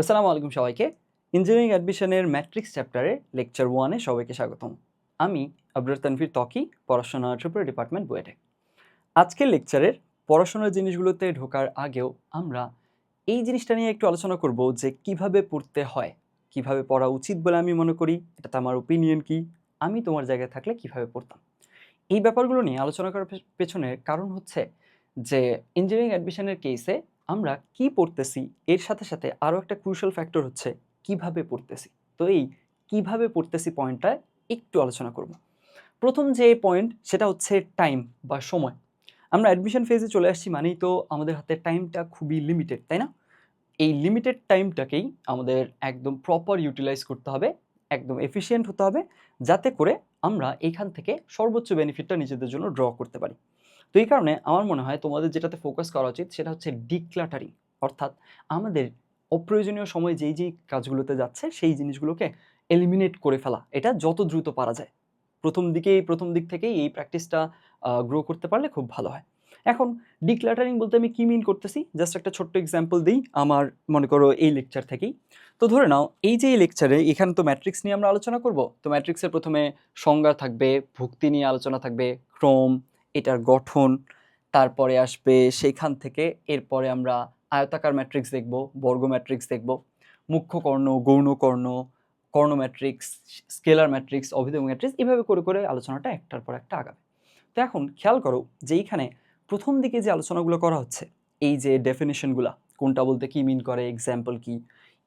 আসসালামু আলাইকুম সবাইকে। ইঞ্জিনিয়ারিং অ্যাডমিশনের ম্যাট্রিক্স চ্যাপ্টারে লেকচার ওয়ানে সবাইকে স্বাগতম। আমি আবরার তানভীর ত্বকি, পড়াশোনা ট্রিপুরা ডিপার্টমেন্ট বুয়েটে। আজকের লেকচারের পড়াশোনার জিনিসগুলোতে ঢোকার আগেও আমরা এই জিনিসটা নিয়ে একটু আলোচনা করব যে কীভাবে পড়তে হয়, কীভাবে পড়া উচিত বলে আমি মনে করি এটাতে আমার ওপিনিয়ন কি, আমি তোমার জায়গায় থাকলে কীভাবে পড়তাম। এই ব্যাপারগুলো নিয়ে আলোচনা করার পেছনের কারণ হচ্ছে যে ইঞ্জিনিয়ারিং অ্যাডমিশনের কেসে আমরা কি পড়তেছি? এর সাথে সাথে আরও একটা ক্রুশাল ফ্যাক্টর হচ্ছে, কীভাবে পড়তেছি? তো এই কীভাবে পড়তেছি পয়েন্টটা একটু আলোচনা করব। প্রথম যে পয়েন্ট সেটা হচ্ছে টাইম বা সময়। আমরা অ্যাডমিশন ফেজে চলে আসছি মানেই তো আমাদের হাতে টাইমটা খুবই লিমিটেড তাই না? এই লিমিটেড টাইমটাকেই আমাদের একদম প্রপার ইউটিলাইজ করতে হবে, একদম এফিসিয়েন্ট হতে হবে, যাতে করে আমরা এখান থেকে সর্বোচ্চ বেনিফিটটা নিজেদের জন্য ড্র করতে পারি। তো এই কারণে আমার মনে হয় তোমাদের যেটাতে ফোকাস করা উচিত সেটা হচ্ছে ডিক্লাটারিং অর্থাৎ আমাদের অপ্রয়োজনীয় সময় যেই যেই কাজগুলোতে যাচ্ছে সেই জিনিসগুলোকে এলিমিনেট করে ফেলা। এটা যত দ্রুত পারা যায়। প্রথম দিকেই, প্রথম দিক থেকেই এই প্র্যাকটিসটা গ্রো করতে পারলে খুব ভালো হয়। এখন ডিক্লাটারিং বলতে আমি কি মিন করতেছি? জাস্ট একটা ছোট্ট এক্সাম্পল দিই আমার, মনে করো এই লেকচার থেকেই। তো ধরে নাও, এই যে লেকচারে এখানে তো ম্যাট্রিক্স নিয়ে আমরা আলোচনা করব। তো ম্যাট্রিক্সের প্রথমে সংজ্ঞা থাকবে, ভুক্তি নিয়ে আলোচনা থাকবে ক্রম এটার গঠন, তারপরে আসবে সেইখান থেকে এরপরে আমরা আয়তাকার ম্যাট্রিক্স দেখব, বর্গ ম্যাট্রিক্স দেখব, মুখ্য কর্ণ, গৌণ কর্ণ কর্ণ ম্যাট্রিক্স স্কেলার ম্যাট্রিক্স অভিধেয় ম্যাট্রিক্স এভাবে করে করে আলোচনাটা একটার পর একটা আগাবে। তো এখন খেয়াল করো যে এইখানে প্রথম দিকে যে আলোচনাগুলো করা হচ্ছে, এই যে ডেফিনেশনগুলো কোনটা বলতে কি মিন করে এক্সাম্পল কি,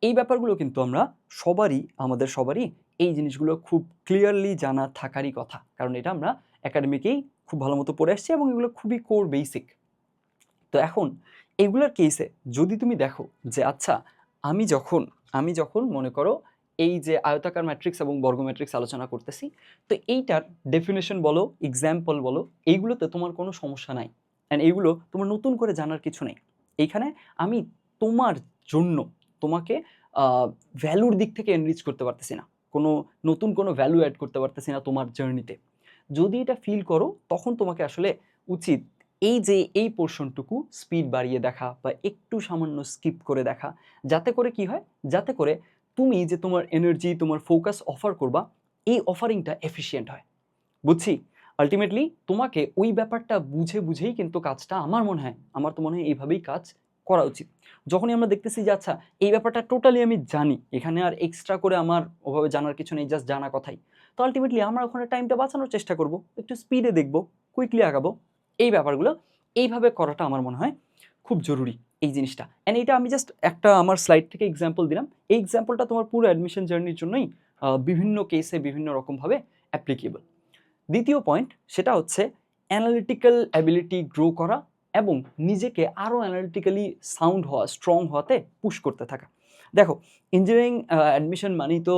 এই ব্যাপারগুলো কিন্তু আমরা সবারই, আমাদের সবারই এই জিনিসগুলো খুব ক্লিয়ারলি জানা থাকারই কথা। কারণ এটা আমরা একাডেমিকেই খুব ভালো মতো পড়ে আসছি এবং এগুলো খুবই কোর বেসিক তো এখন এগুলোর কেসে যদি তুমি দেখো যে আচ্ছা আমি যখন আমি যখন মনে করো এই যে আয়তাকার ম্যাট্রিক্স এবং বর্গ ম্যাট্রিক্স আলোচনা করতেছি, তো এইটার ডেফিনেশন বলো এক্সাম্পল বলো, এইগুলোতে তোমার কোনো সমস্যা নাই। অ্যান্ড এইগুলো তোমার নতুন করে জানার কিছু নেই। এইখানে আমি তোমার জন্য তোমাকে ভ্যালুর দিক থেকে এনরিচ করতে পারতেছি না। কোনো নতুন কোনো ভ্যালু অ্যাড করতে পারতেছি না তোমার জার্নিতে যদি এটা ফিল করো, তখন তোমাকে আসলে উচিত এই যে এই পোর্শনটুকু স্পিড বাড়িয়ে দেখা বা একটু সামান্য স্কিপ করে দেখা। যাতে করে কি হয়? যাতে করে তুমি যে তোমার এনার্জি তোমার ফোকাস অফার করবা, এই অফারিংটা এফিসিয়েন্ট হয়। বুঝছি? আলটিমেটলি তোমাকে ওই ব্যাপারটা বুঝে বুঝেই কিন্তু কাজটা আমার মনে হয়, আমার তো মনে হয় এইভাবেই কাজ করা উচিত। যখনই আমরা দেখতেছি যে আচ্ছা এই ব্যাপারটা টোটালি আমি জানি, এখানে আর এক্সট্রা করে আমার ওভাবে জানার কিছু নেই জাস্ট জানা কথাই। তো আলটিমেটলি আমরা ওখানে টাইমটা বাঁচানোর চেষ্টা করব, একটু স্পিডে দেখব কুইকলি আগাবো। এই ব্যাপারগুলো, এইভাবে করাটা আমার মনে হয় খুব জরুরি এই জিনিসটা। অ্যান্ড এটা আমি জাস্ট একটা আমার স্লাইড থেকে এক্সাম্পল দিলাম। এই এক্সাম্পলটা তোমার পুরো অ্যাডমিশন জার্নির জন্যই বিভিন্ন কেসে বিভিন্ন রকমভাবে অ্যাপ্লিকেবল দ্বিতীয় পয়েন্ট সেটা হচ্ছে অ্যানালিটিক্যাল অ্যাবিলিটি গ্রো করা এবং নিজেকে আরও অ্যানালিটিক্যালি সাউন্ড হওয়া স্ট্রং হওয়াতে পুশ করতে থাকা। দেখো ইঞ্জিনিয়ারিং অ্যাডমিশন মানেই তো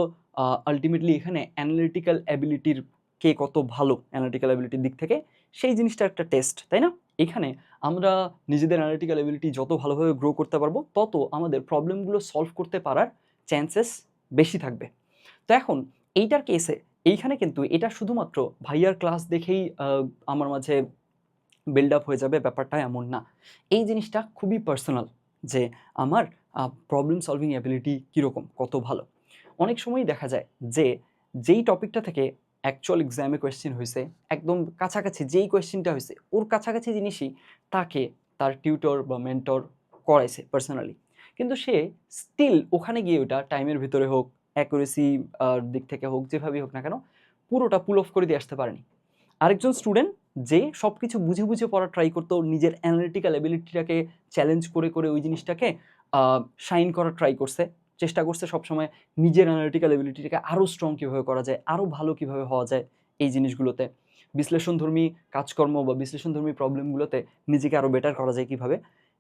আলটিমেটলি এখানে অ্যানালিটিক্যাল অ্যাবিলিটির কে কত ভালো অ্যানালিটিক্যাল অ্যাবিলিটির দিক থেকে, সেই জিনিসটা একটা টেস্ট তাই না? এখানে আমরা নিজেদের অ্যানালিটিক্যাল অ্যাবিলিটি যত ভালোভাবে গ্রো করতে পারব, তত আমাদের প্রবলেমগুলো সলভ করতে পারার চান্সেস বেশি থাকবে। তো এখন এইটার কেসে এইখানে কিন্তু এটা শুধুমাত্র ভাইয়ার ক্লাস দেখেই আমার মাঝে বিল্ড আপ হয়ে যাবে, ব্যাপারটা এমন না। এই জিনিসটা খুবই পার্সোনাল যে আমার প্রবলেম সলভিং অ্যাবিলিটি কীরকম, কত ভালো। অনেক সময়ই দেখা যায় যে যেই টপিকটা থেকে অ্যাকচুয়াল এক্সামে কোয়েশ্চেন হয়েছে, একদম কাছাকাছি যেই কোয়েশ্চেনটা হয়েছে, ওর কাছাকাছি জিনিসই তাকে তার টিউটর বা মেন্টর করাইছে পার্সোনালি কিন্তু সে স্টিল ওখানে গিয়ে ওটা টাইমের ভিতরে হোক অ্যাকুরেসি দিক থেকে হোক, যেভাবেই হোক না কেন, পুরোটা পুল অফ করে দিয়ে আসতে পারেনি। আরেকজন স্টুডেন্ট যে সব কিছু বুঝে বুঝে পড়া ট্রাই করতো, নিজের অ্যানালিটিক্যাল অ্যাবিলিটিটাকে চ্যালেঞ্জ করে করে ওই জিনিসটাকে শাইন করার ট্রাই করছে চেষ্টা করছে সবসময় নিজের অ্যানালিটিক্যাল এবিলিটিটাকে আরও স্ট্রং কীভাবে করা যায় আরও ভালো কীভাবে হওয়া যায় এই জিনিসগুলোতে। বিশ্লেষণধর্মী কাজকর্ম বা বিশ্লেষণধর্মী প্রবলেমগুলোতে নিজেকে আরও বেটার করা যায় কীভাবে?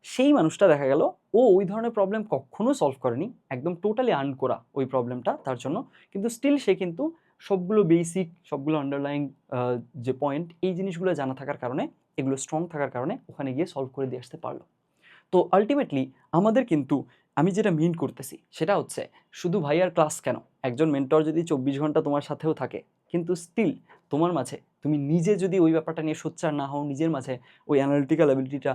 সেই মানুষটা দেখা গেল, ও ওই ধরনের প্রবলেম কখনো সলভ করেনি, একদম টোটালি আর্ন করা ওই প্রবলেমটা তার জন্য। কিন্তু স্টিল সে কিন্তু সবগুলো বেসিক সবগুলো আন্ডারলাইং যে পয়েন্ট এই জিনিসগুলো জানা থাকার কারণে, এগুলো স্ট্রং থাকার কারণে ওখানে গিয়ে সলভ করে দিয়ে আসতে পারল। তো আলটিমেটলি আমাদের কিন্তু আমি যেটা মিন করতেছি, সেটা হচ্ছে শুধু ভাইয়ার ক্লাস কেন? একজন মেন্টর যদি চব্বিশ ঘণ্টা তোমার সাথেও থাকে, কিন্তু স্টিল তোমার মাঝে, তুমি নিজে যদি ওই ব্যাপারটা নিয়ে সোচ্চার না হও, নিজের মাঝে ওই অ্যানালিটিক্যাল অ্যাবিলিটিটা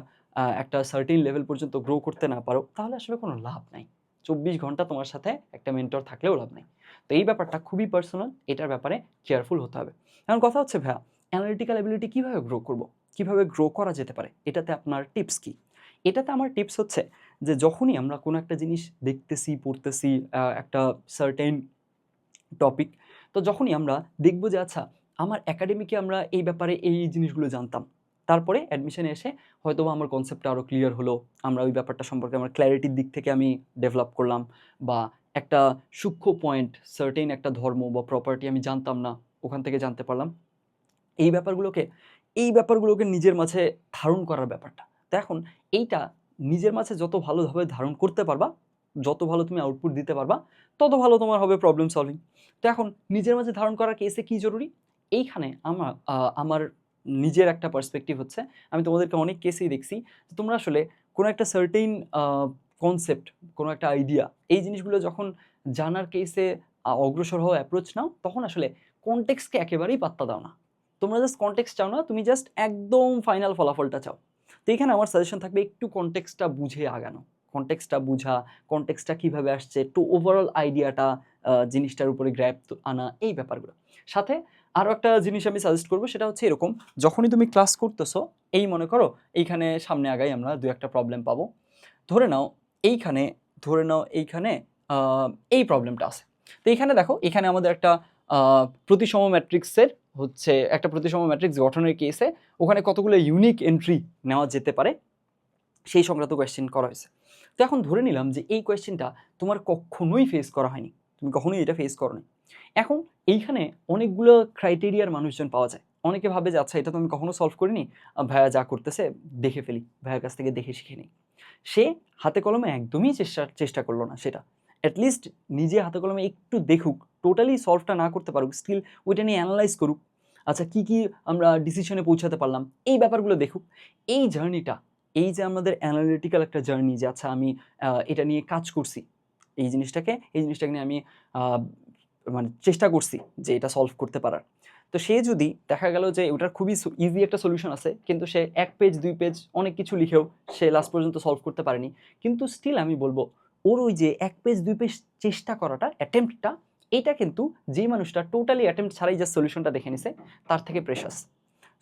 একটা সার্টিন লেভেল পর্যন্ত গ্রো করতে না পারো, তাহলে আসলে কোনো লাভ নাই। চব্বিশ ঘণ্টা তোমার সাথে একটা মেন্টর থাকলেও লাভ নেই। তো এই ব্যাপারটা খুবই পার্সোনাল এটার ব্যাপারে কেয়ারফুল হতে হবে। এখন কথা হচ্ছে, ভাইয়া অ্যানালিটিক্যাল অ্যাবিলিটি কীভাবে গ্রো করব? কীভাবে গ্রো করা যেতে পারে? এটাতে আপনার টিপস কি? এটাতে আমার টিপস হচ্ছে যে যখনই আমরা কোনো একটা জিনিস দেখতেছি, পড়তেছি একটা সার্টেন টপিক তো যখনই আমরা দেখব যে আচ্ছা আমার একাডেমিকে আমরা এই ব্যাপারে এই জিনিসগুলো জানতাম। তারপরে অ্যাডমিশনে এসে হয়তো আমার কনসেপ্টটা আরও ক্লিয়ার হলো, আমরা ওই ব্যাপারটা সম্পর্কে আমার ক্ল্যারিটির দিক থেকে আমি ডেভেলপ করলাম, বা একটা সূক্ষ্ম পয়েন্ট সার্টেন একটা ধর্ম বা প্রপার্টি আমি জানতাম না, ওখান থেকে জানতে পারলাম। এই ব্যাপারগুলোকে এই ব্যাপারগুলোকে নিজের মাঝে ধারণ করার ব্যাপারটা। তো এখন এইটা নিজের মাঝে যত ভালোভাবে ধারণ করতে পারবা, যত ভালো তুমি আউটপুট দিতে পারবা, তত ভালো তোমার হবে প্রবলেম সলভিং তো এখন নিজের মাঝে ধারণ করার কেসে কি জরুরি? এইখানে আমার আমার নিজের একটা পার্সপেক্টিভ হচ্ছে। আমি তোমাদেরকে অনেক কেসেই দেখছি। তোমরা আসলে কোনো একটা সার্টেইন কনসেপ্ট কোনো একটা আইডিয়া এই জিনিসগুলো যখন জানার কেসে অগ্রসর হওয়া অ্যাপ্রোচ নাও, তখন আসলে কনটেক্সকে একেবারেই পাত্তা দাও না। তোমরা জাস্ট কনটেক্সট চাও না, তুমি জাস্ট একদম ফাইনাল ফলাফলটা চাও। তো এখানে আমার সাজেশন থাকবে একটু কনটেক্সটটা বুঝে আগানো। কনটেক্সটটা বুঝা কনটেক্সটটা কীভাবে আসছে, একটু ওভারঅল আইডিয়াটা জিনিসটার উপরে গ্র্যাপ আনা, এই ব্যাপারগুলো। সাথে আরও একটা জিনিস আমি সাজেস্ট করব, সেটা হচ্ছে এরকম, যখনই তুমি ক্লাস করতেছো, এই মনে করো, এইখানে সামনে আগাই আমরা, দু একটা প্রবলেম পাবো। ধরে নাও, এইখানে, ধরে নাও এইখানে এই প্রবলেমটা আছে। তো এইখানে দেখো, এখানে আমাদের একটা প্রতিসম ম্যাট্রিক্সের হচ্ছে একটা প্রতিসম ম্যাট্রিক্স গঠনের কেসে ওখানে কতগুলো ইউনিক এন্ট্রি নেওয়া যেতে পারে, সেই সংক্রান্ত কোয়েশ্চেন করা হয়েছে। তো এখন ধরে নিলাম যে এই কোয়েশ্চেনটা তোমার কখনোই ফেস করা হয়নি, তুমি কখনোই এটা ফেস করো এখন এইখানে অনেকগুলো ক্রাইটেরিয়ার মানুষজন পাওয়া যায়। অনেকে ভাবে যে আচ্ছা এটা তো আমি কখনো সলভ করিনি ভাইয়া যা করতেছে দেখে ফেলি, ভাইয়ার কাছ থেকে দেখে শিখে নিই। সে হাতে কলমে একদমই চেষ্টা চেষ্টা করল না সেটা। অ্যাটলিস্ট নিজে হাতে কলমে একটু দেখুক টোটালি সলভটা না করতে পারুক স্টিল ওইটা নিয়ে অ্যানালাইজ করুক। আচ্ছা কি কি আমরা ডিসিশনে পৌঁছাতে পারলাম? এই ব্যাপারগুলো দেখুক। এই জার্নিটা এই যে আমাদের অ্যানালিটিক্যাল একটা জার্নি যে আচ্ছা আমি এটা নিয়ে কাজ করছি, এই জিনিসটাকে এই জিনিসটাকে নিয়ে আমি মানে চেষ্টা করছি যে এটা সলভ করতে পারার। তো সে যদি দেখা গেল যে ওটার খুবই ইজি একটা সলিউশন আছে, কিন্তু সে এক পেজ দুই পেজ অনেক কিছু লিখেও সে লাস্ট পর্যন্ত সলভ করতে পারেনি, কিন্তু স্টিল আমি বলব ওর ওই যে এক পেজ, দুই পেজ চেষ্টা করাটা অ্যাটেম্পটটা এটা কিন্তু যেই মানুষটা টোটালি অ্যাটেম্প্ট ছাড়াই যা সলিউশনটা দেখে নিছে, তার থেকে প্রেশাস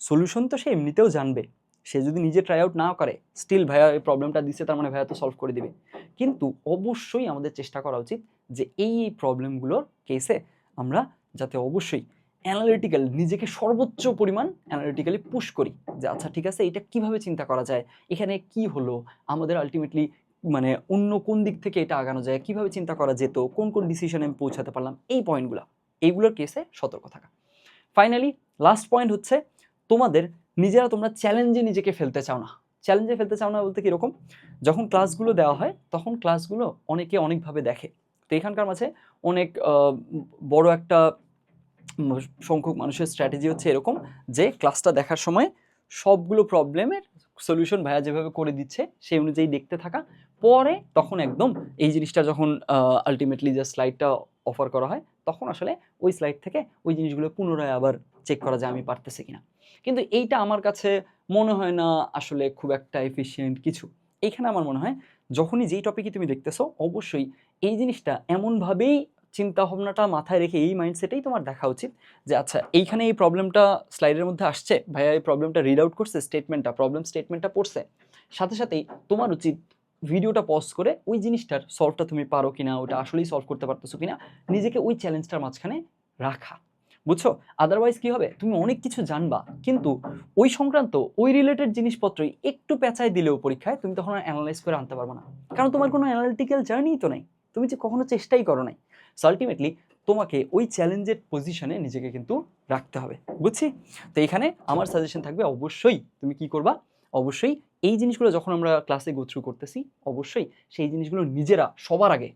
সলিউশন তো সে এমনিতেও জানবে। সে যদি নিজে ট্রাই আউট না করে স্টিল ভাইয়া এই প্রবলেমটা দিচ্ছে তার মানে ভাইয়া তো সলভ করে দিবে। কিন্তু অবশ্যই আমাদের চেষ্টা করা উচিত যে এই এই প্রবলেমগুলোর কেসে আমরা যাতে অবশ্যই অ্যানালিটিক্যাল নিজেকে সর্বোচ্চ পরিমাণ অ্যানালিটিক্যালি পুশ করি। যে আচ্ছা ঠিক আছে, এটা কীভাবে চিন্তা করা যায়? এখানে কি হলো? আমাদের আলটিমেটলি মানে অন্য কোন দিক থেকে এটা আগানো যায়, কীভাবে চিন্তা করা যেত, কোন কোন ডিসিশনে আমি পৌঁছাতে পারলাম, এই পয়েন্টগুলো এইগুলোর কেসে সতর্ক থাকা। ফাইনালি লাস্ট পয়েন্ট হচ্ছে, তোমাদের নিজেরা তোমরা চ্যালেঞ্জে নিজেকে ফেলতে চাও না। চ্যালেঞ্জে ফেলতে চাও না বলতে কীরকম? যখন ক্লাসগুলো দেওয়া হয়, তখন ক্লাসগুলো অনেকে অনেকভাবে দেখে। তো এখানকার মাঝে অনেক বড় একটা সংখ্যক মানুষের স্ট্র্যাটেজি হচ্ছে এরকম যে ক্লাসটা দেখার সময় সবগুলো প্রবলেমের সলিউশন ভাইয়া যেভাবে করে দিচ্ছে, সেই অনুযায়ী দেখতে থাকা পরে তখন একদম এই জিনিসটা যখন আলটিমেটলি যে স্লাইডটা অফার করা হয়, তখন আসলে ওই স্লাইড থেকে ওই জিনিসগুলো পুনরায় আবার চেক করা যায় আমি পারতেছি কিনা। কিন্তু এইটা আমার কাছে মনে হয় না আসলে খুব একটা এফিসিয়েন্ট কিছু। এইখানে আমার মনে হয় যখনই যেই টপিকই তুমি দেখতেছো, অবশ্যই এই জিনিসটা এমনভাবেই চিন্তা ভাবনাটা মাথায় রেখে এই মাইন্ডসেটেই তোমার দেখা উচিত যে আচ্ছা এইখানে এই প্রবলেমটা স্লাইডের মধ্যে আসছে, ভাইয়া এই প্রবলেমটা রিড আউট করছে স্টেটমেন্টটা প্রবলেম স্টেটমেন্টটা পড়ছে। সাথে সাথেই তোমার উচিত ভিডিওটা পজ করে ওই জিনিসটার সলভটা তুমি পারো কিনা, ওটা আসলেই সলভ করতে পারতেছো কিনা, নিজেকে ওই চ্যালেঞ্জটার মাঝখানে রাখা। বুঝছ? আদারওয়াইজ কি হবে? তুমি অনেক কিছু জানবা, কিন্তু ওই সংক্রান্ত ওই রিলেটেড জিনিসপত্রই একটু পেঁচায় দিলেও পরীক্ষায় তুমি তখন অ্যানালাইজ করে আনতে পারবে না। কারণ তোমার কোনো অ্যানালিটিক্যাল জার্নিই তো নাই। তুমি যে কখনো চেষ্টাই করো নাই। সো আলটিমেটলি তোমাকে ওই চ্যালেঞ্জের পজিশনে নিজেকে কিন্তু রাখতে হবে। বুঝছি? তো এখানে আমার সাজেশন থাকবে, অবশ্যই তুমি কি করবা? অবশ্যই এই জিনিসগুলো যখন আমরা ক্লাসে গো থ্রু করতেছি, অবশ্যই সেই জিনিসগুলো নিজেরা সবার আগে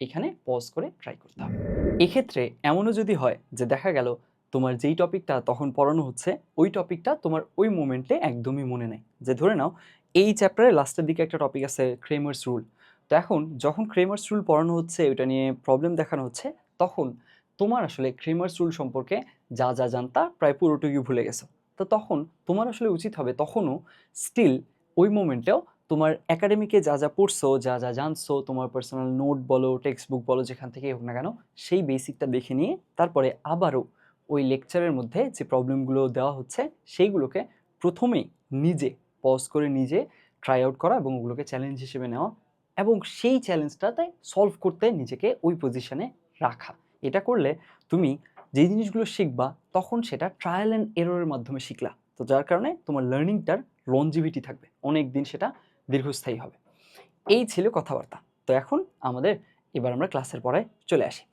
এখানে পজ করে ট্রাই করতে হবে। এক্ষেত্রে এমনও যদি হয় যে দেখা গেল তোমার যেই টপিকটা তখন পড়ানো হচ্ছে, ওই টপিকটা তোমার ওই মোমেন্টে একদমই মনে নেই। যে ধরে নাও, এই চ্যাপ্টারে লাস্টের দিকে একটা টপিক আছে ক্রেমার্স রুল তো এখন যখন ক্রেমার্স রুল পড়ানো হচ্ছে, ওইটা নিয়ে প্রবলেম দেখানো হচ্ছে, তখন তোমার আসলে ক্রেমার্স রুল সম্পর্কে যা যা জানতা প্রায় পুরোটুকুই ভুলে গেছো। তো তখন তোমার আসলে উচিত হবে তখনও স্টিল ওই মোমেন্টেও তোমার একাডেমিকে যা যা পড়ছো, যা যা জানছো, তোমার পার্সোনাল নোট বলো টেক্সট বুক বলো, যেখান থেকে হোক না কেন, সেই বেসিকটা দেখে নিয়ে তারপরে আবারও ওই লেকচারের মধ্যে যে প্রবলেমগুলো দেওয়া হচ্ছে, সেইগুলোকে প্রথমেই নিজে পজ করে নিজে ট্রাই আউট করা এবং ওগুলোকে চ্যালেঞ্জ হিসেবে নেওয়া এবং সেই চ্যালেঞ্জটাতে সলভ করতে নিজেকে ওই পজিশনে রাখা। এটা করলে তুমি যেই জিনিসগুলো শিখবা, তখন সেটা ট্রায়াল অ্যান্ড এররের মাধ্যমে শিখলা। তো যার কারণে তোমার লার্নিংটার লঞ্জিভিটি থাকবে অনেক দিন সেটা দীর্ঘস্থায়ী হবে। এই ছিল কথাবার্তা। তো এখন আমাদের এবার আমরা ক্লাসের পরে চলে আসি।